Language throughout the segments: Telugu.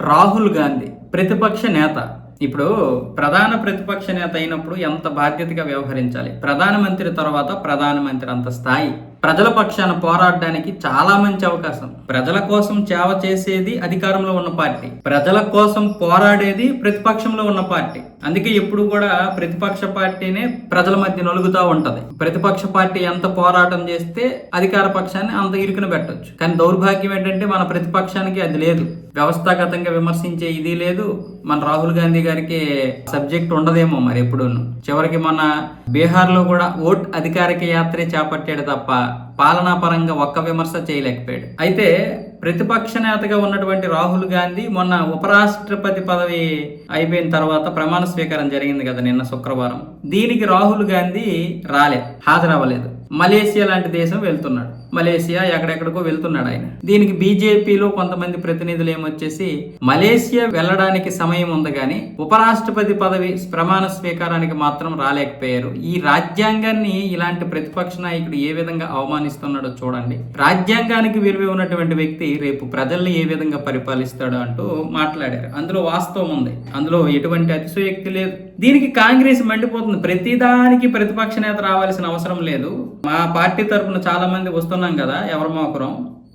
రాహుల్ గాంధీ ప్రతిపక్ష నేత. ఇప్పుడు ప్రధాన ప్రతిపక్ష నేత అయినప్పుడు ఎంత బాధ్యతగా వ్యవహరించాలి? ప్రధానమంత్రి తర్వాత ప్రధానమంత్రి అంత స్థాయి. ప్రజల పక్షాన పోరాడడానికి చాలా మంచి అవకాశం. ప్రజల కోసం సేవ చేసేది అధికారంలో ఉన్న పార్టీ. ప్రజల కోసం పోరాడేది ప్రతిపక్షంలో ఉన్న పార్టీ. అందుకే ఎప్పుడు కూడా ప్రతిపక్ష పార్టీనే ప్రజల మధ్య నలుగుతూ ఉంటది. ప్రతిపక్ష పార్టీ ఎంత పోరాటం చేస్తే అధికార పక్షాన్ని అంత ఇరుకున పెట్టొచ్చు. కానీ దౌర్భాగ్యం ఏంటంటే మన ప్రతిపక్షానికి అది లేదు. వ్యవస్థాగతంగా విమర్శించే ఇది లేదు. మన రాహుల్ గాంధీ గారికి సబ్జెక్ట్ ఉండదేమో మరి ఎప్పుడూను. చివరికి మన బీహార్లో కూడా ఓట్ అధికారిక యాత్రే చేపట్టాడు తప్ప పాలనా పరంగా ఒక్క విమర్శ చేయలేకపోయాడు. అయితే ప్రతిపక్ష నేతగా ఉన్నటువంటి రాహుల్ గాంధీ మొన్న ఉపరాష్ట్రపతి పదవి అయిపోయిన తర్వాత ప్రమాణ స్వీకారం జరిగింది కదా నిన్న శుక్రవారం. దీనికి రాహుల్ గాంధీ రాలే హాజరవ్వలేదు. మలేషియా లాంటి దేశం వెళ్తున్నాడు. మలేషియా ఎక్కడెక్కడికో వెళ్తున్నాడు ఆయన. దీనికి బీజేపీలో కొంతమంది ప్రతినిధులు ఏమొచ్చేసి మలేషియా వెళ్ళడానికి సమయం ఉంది కానీ ఉపరాష్ట్రపతి పదవి ప్రమాణ స్వీకారానికి మాత్రం రాలేకపోయారు. ఈ రాజ్యాంగాన్ని ఇలాంటి ప్రతిపక్ష నాయకుడు ఏ విధంగా అవమానిస్తున్నాడో చూడండి. రాజ్యాంగానికి విలువ ఉన్నటువంటి వ్యక్తి రేపు ప్రజల్ని ఏ విధంగా పరిపాలిస్తాడో అంటూ మాట్లాడారు. అందులో వాస్తవం ఉంది. అందులో ఎటువంటి అతిశయోక్తి లేదు. దీనికి కాంగ్రెస్ మండిపోతుంది. ప్రతిదానికి ప్రతిపక్ష నేత రావాల్సిన అవసరం లేదు. మా పార్టీ తరఫున చాలా మంది వస్తున్నాం కదా ఎవరమో ఒకరం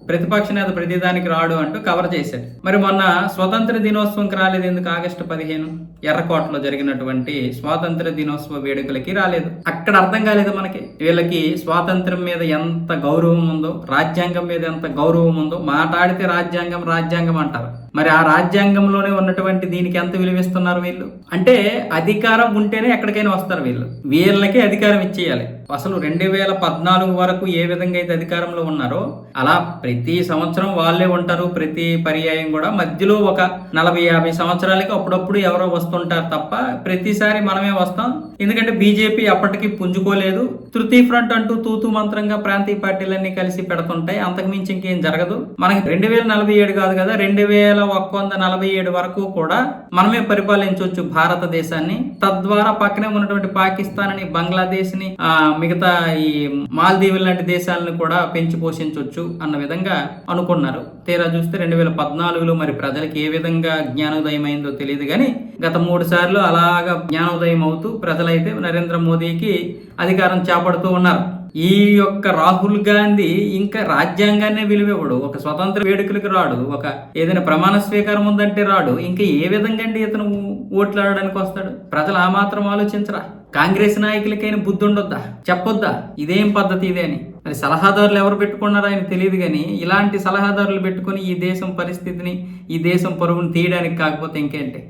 ప్రతిపక్ష నేత ప్రతిదానికి రాడు అంటూ కవర్ చేశారు మరి మొన్న స్వతంత్ర దినోత్సవంకి రాలేదు ఎందుకు ఆగస్టు పదిహేను? ఎర్రకోటలో జరిగినటువంటి స్వాతంత్ర దినోత్సవ వేడుకలకి రాలేదు. అక్కడ అర్థం కాలేదు మనకి. వీళ్ళకి స్వాతంత్రం మీద ఎంత గౌరవం ఉందో రాజ్యాంగం మీద ఎంత గౌరవం ఉందో మాట్లాడితే రాజ్యాంగం రాజ్యాంగం అంటారు. మరి ఆ రాజ్యాంగంలోనే ఉన్నటువంటి దీనికి ఎంత విలువిస్తున్నారు వీళ్ళు? అంటే అధికారం ఉంటేనే ఎక్కడికైనా వస్తారు వీళ్ళు. వీళ్ళకి అధికారం ఇచ్చేయాలి. అసలు రెండు వేల పద్నాలుగు వరకు ఏ విధంగా అయితే అధికారంలో ఉన్నారో అలా ప్రతి సంవత్సరం వాళ్ళే ఉంటారు. ప్రతి పర్యాయం కూడా మధ్యలో ఒక నలభై యాభై సంవత్సరాలకి అప్పుడప్పుడు ఎవరో వస్తుంటారు తప్ప ప్రతిసారి మనమే వస్తాం. ఎందుకంటే బీజేపీ అప్పటికి పుంజుకోలేదు. తృతీయ ఫ్రంట్ అంటూ తూతు మంత్రంగా ప్రాంతీయ పార్టీలన్నీ కలిసి పెడుతుంటాయి. అంతకుమించి ఇంకేం జరగదు. మనకి రెండు వేల నలభై ఏడు కాదు కదా. రెండు వేల ఒక్క వంద నలభై ఏడు వరకు కూడా మనమే పరిపాలించవచ్చు భారతదేశాన్ని. తద్వారా పక్కనే ఉన్నటువంటి పాకిస్తాన్ని బంగ్లాదేశ్ని ఆ, మిగతా ఈ మాల్దీవుల లాంటి దేశాలను కూడా పెంచి పోషించవచ్చు అన్న విధంగా అనుకున్నారు. తీరా చూస్తే రెండు వేల పద్నాలుగులో మరి ప్రజలకు ఏ విధంగా జ్ఞానోదయం అయిందో తెలియదు కానీ గత మూడు సార్లు అలాగా జ్ఞానోదయం అవుతూ ప్రజలైతే నరేంద్ర మోదీకి అధికారం చేపడుతూ ఉన్నారు. ఈ యొక్క రాహుల్ గాంధీ ఇంకా రాజ్యాంగాన్ని విలువివ్వడు. ఒక స్వతంత్ర వేడుకలకు రాడు. ఒక ఏదైనా ప్రమాణ స్వీకారం ఉందంటే రాడు. ఇంకా ఏ విధంగా అండి ఇతను ఓట్లాడడానికి వస్తాడు? ప్రజలు ఆ మాత్రం ఆలోచించరా? కాంగ్రెస్ నాయకులకైనా బుద్ధి ఉండొద్దా చెప్పొద్దా? ఇదేం పద్ధతి ఇదే అని. మరి సలహాదారులు ఎవరు పెట్టుకున్నారో ఆయన తెలియదు కానీ ఇలాంటి సలహాదారులు పెట్టుకొని ఈ దేశం పరిస్థితిని ఈ దేశం పరుగును తీయడానికి కాకపోతే ఇంకేంటి?